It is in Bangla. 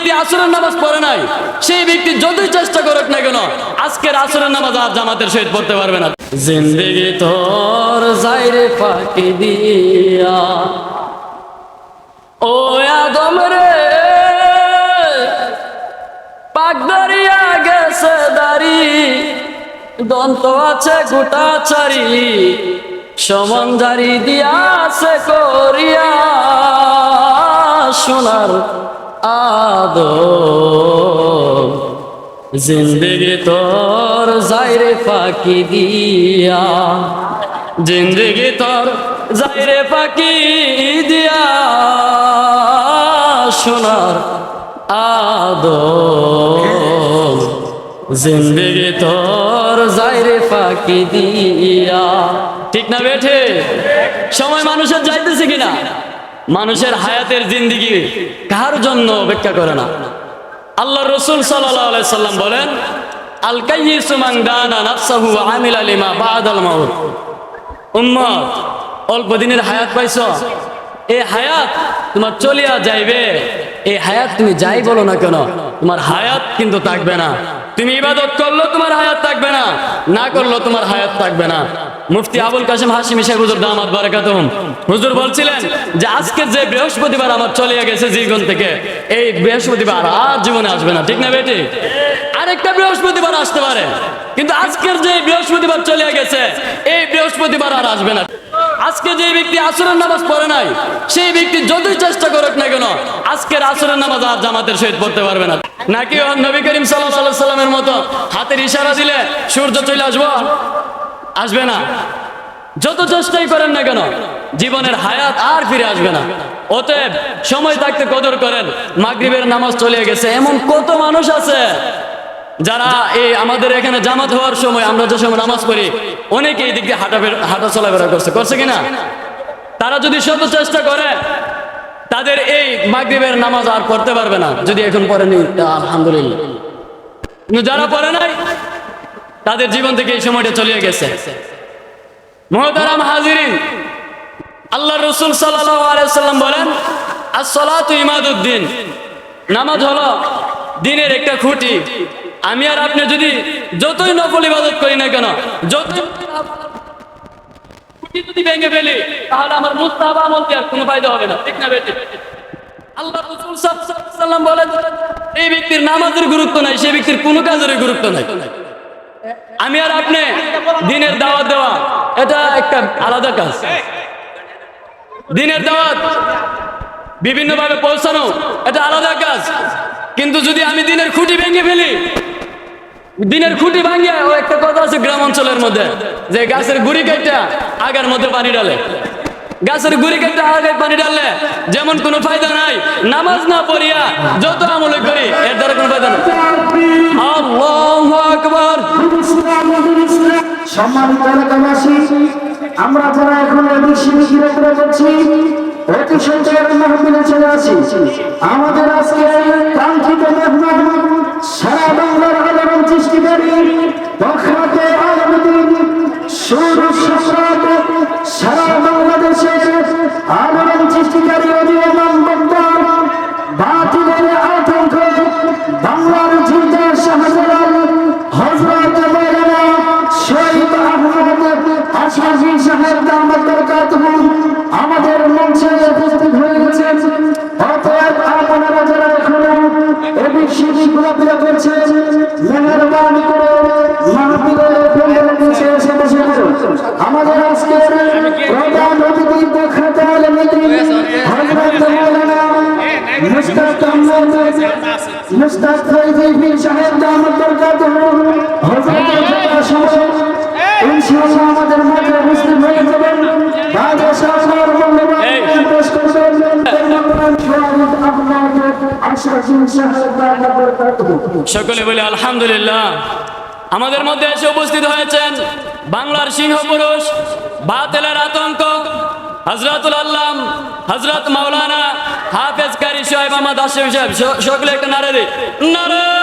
ব্যক্তি আসরের নামাজ পড়ে নাই, সেই ব্যক্তি যতই চেষ্টা করুক না কেন, আজকের আসরের নামাজ আর জামাতের সহিত পড়তে পারবে না। জিন্দেগি তোর যাইরে ফাঁকি দিয়া। ও আদম রে, পাক দরিয়া গেছে দাড়ি, দন্ত আছে, গোটা চারি সমান জারি দিয়াছে করিয়া, সোনার আদ জিন্দগি তোর যাইরে ফাঁকি দিয়া। জিন্দগি তোর যাইরে ফাঁকি দিয়া। সোনার আদম। জিন্দগি তোর যাইরে ফাঁকি দিয়া। ঠিক না বেঠে? সময় মানুষের যাইতেছে কিনা? মানুষের হায়াতের জিন্দিগি কার জন্য অপেক্ষা করে না। আল্লাহ রসুল সাল্লাম বলেন অল্প দিনের হায়াত হায়াত তোমার যাইবে। এই হায়াত তুমি যাই বলো না কেন, তোমার হায়াত কিন্তু থাকবে না। তুমি ইবাদত করল তোমার হায়াত থাকবে না না করল তোমার হায়াত থাকবে না। মুফতি আবুল কাসেম হাসিমি শেখ হুজুর দামাত বারাকাতুহুম। হুজুর বলছিলেন যে আজকে যে বৃহস্পতিবার আমার চলে গেছে জীবন থেকে, এই বৃহস্পতিবার আর জীবনে আসবে না, ঠিক না বেটি? আরেকটা বৃহস্পতিবার আসতে পারে, কিন্তু আজকের যে বৃহস্পতিবার চলে গেছে, এই বৃহস্পতিবার আর আসবে না। আজকে যে ব্যক্তি আসরের নামাজ পড়ে নাই, সেই ব্যক্তি যতই চেষ্টা করুক না কেন আজকের আসরের নামাজ আর জামাতের সহিত পড়তে পারবে না। নাকি নবী করিম সাল্লাহ সাল্লামের মতো হাতের ইশারা দিলে সূর্য চলে আসব? আসবে না। যত চেষ্টাই করেন না কেন, জীবনের হায়াত আর ফিরে আসবে না। অতএব সময় থাকতে কদর করেন, মাগরিবের নামাজ চলে গেছে। এমন কত মানুষ আছে যারা এই আমাদের এখানে জামাত হওয়ার সময় আমরা যে সময় নামাজ পড়ি অনেকে এই দিক দিয়ে হাঁটা হাঁটা চলাফেরা করছে। করছে কিনা তারা যদি শত চেষ্টা করে তাদের এই মাগরিবের নামাজ আর পড়তে পারবে না। যদি এখন পড়েনি আলহামদুলিল্লাহ। যারা পড়ে নাই, তাদের জীবন থেকে এই সময়টা চলে গেছে। মহতারাম হাজিরিন আল্লাহ রসুল সাল্লাম বলেন, আসসালাতু ইমাদুদ্দিন নামাজ হলো দিনের একটা খুঁটি। আমি আর আপনি যদি যতই নফল ইবাদত করি না কেন, যতই খুঁটি যদি ভেঙে ফেলি, তাহলে আমার মুস্তাহাব আমল আর কোনো ফায়দা হবে না? ঠিক না বেটি? আল্লাহ রসুল সাল্লাম এই ব্যক্তির নামাজের গুরুত্ব নাই ব্যক্তির কোনো কাজের গুরুত্ব নাই। আমি আর আপনি দিনের দাওয়াত দেওয়া, এটা একটা আলাদা কাজ। দিনের দাওয়াত বিভিন্ন ভাবে পৌঁছানো, এটা আলাদা কাজ। কিন্তু যদি আমি দিনের খুঁটি ভেঙে ফেলি, দিনের খুঁটি ভাঙিয়া ও একটা কথা আছে গ্রাম অঞ্চলের মধ্যে, যে গাছের গুড়ি কাইটা আগার মধ্যে পানি ডালে গাছের গুড়ি কাইটা আগে পানি ডাললে যেমন কোনো ফায়দা নাই, নামাজ না পড়িয়া যত আমলে করি, এর দ্বারা কোনো ফায়দা নাই। আল্লাহু আকবার। সম্মানিত এলাকাবাসী, আমরা যারা এখন এদিক সেদিক ঘিরে করছি অতি সঞ্চয়ের মাহফিলে চলে আসি আমাদের আজকে কাঙ্ক্ষিত মেহমান সারা বাংলার আলোড়ন সৃষ্টিকারী বখরাতে আলমদিন সুর সম্রাট সারা বাংলাদেশের আলোড়ন সৃষ্টিকারী অধিমান বক্তা বাতিলের আতঙ্ক বাংলার জিন্দা শাহজালাল হযরত মাওলানা শহীদ আহমদ আশরাফি সাহেব দামাত বরকাতুহু আমাদের মঞ্চে উপস্থিত হয়েছেন অতএব আপনারা যারা এখনও এদিক সেদিক ঘোরাফেরা করছেন মেহরবানি করে মাহফিলের প্যান্ডেলের নিচে এসে বসে পড়ুন আমাদের আজকের প্রধান অতিথি প্রখ্যাত আলমদিন হযরত মাওলানা আমাদের সকলে বলে আলহামদুলিল্লাহ। আমাদের মধ্যে এসে উপস্থিত হয়েছেন বাংলার সিংহ পুরুষ বাতেলের আতঙ্ক হজরতুল আল্লাম হজরত মাওলানা হাফেজ কারি সাহেব আহমদ আশিফ সাহেব সকলে একটা নারে দিই। নারাই